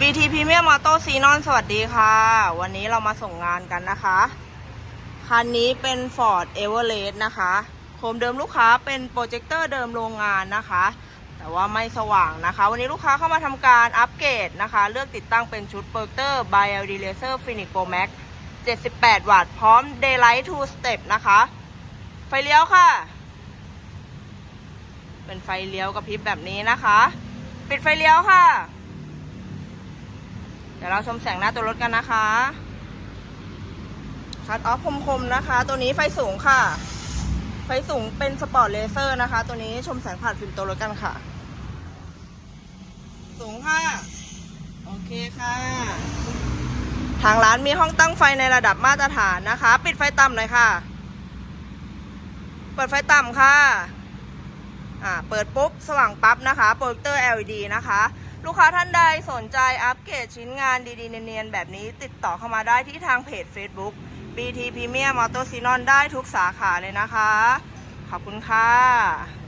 BT Premium Auto x e n o n สวัสดีค่ะ วันนี้เรามาส่งงานกันนะคะ คันนี้เป็น Ford Everest นะคะ โคมเดิมลูกค้าเป็นโปรเจคเตอร์เดิมโรงงานนะคะ แต่ว่าไม่สว่างนะคะ วันนี้ลูกค้าเข้ามาทำการอัปเกรดนะคะ เลือกติดตั้งเป็นชุดโปรเจคเตอร์ by LD Laser Phoenix Pro Max 78 วัตต์พร้อม Daylight 2 Step นะคะ ไฟเลี้ยวค่ะ เป็นไฟเลี้ยวกระพริบแบบนี้นะคะ ปิดไฟเลี้ยวค่ะ เราชมแสงหน้าตัวรถกันนะคะ คัดออฟคมๆนะคะ ตัวนี้ไฟสูงค่ะ ไฟสูงเป็นสปอร์ตเลเซอร์นะคะ ตัวนี้ชมแสงผ่านฟิล์มตัวรถกันค่ะ สูงค่ะ โอเคค่ะ ทางร้านมีห้องตั้งไฟในระดับมาตรฐานนะคะ ปิดไฟต่ำหน่อยค่ะ เปิดไฟต่ำค่ะ อ่า เปิดปุ๊บ สว่างปั๊บนะคะ โปรเจคเตอร์ LED นะคะ ลูกค้าท่านใดสนใจอัปเกรดชิ้นงานดีๆ เนียนๆ แบบนี้ติดต่อเข้ามาได้ที่ทางเพจ Facebook BT Premier Motor s i n o n ได้ทุกสาขาเลยนะคะ ขอบคุณค่ะ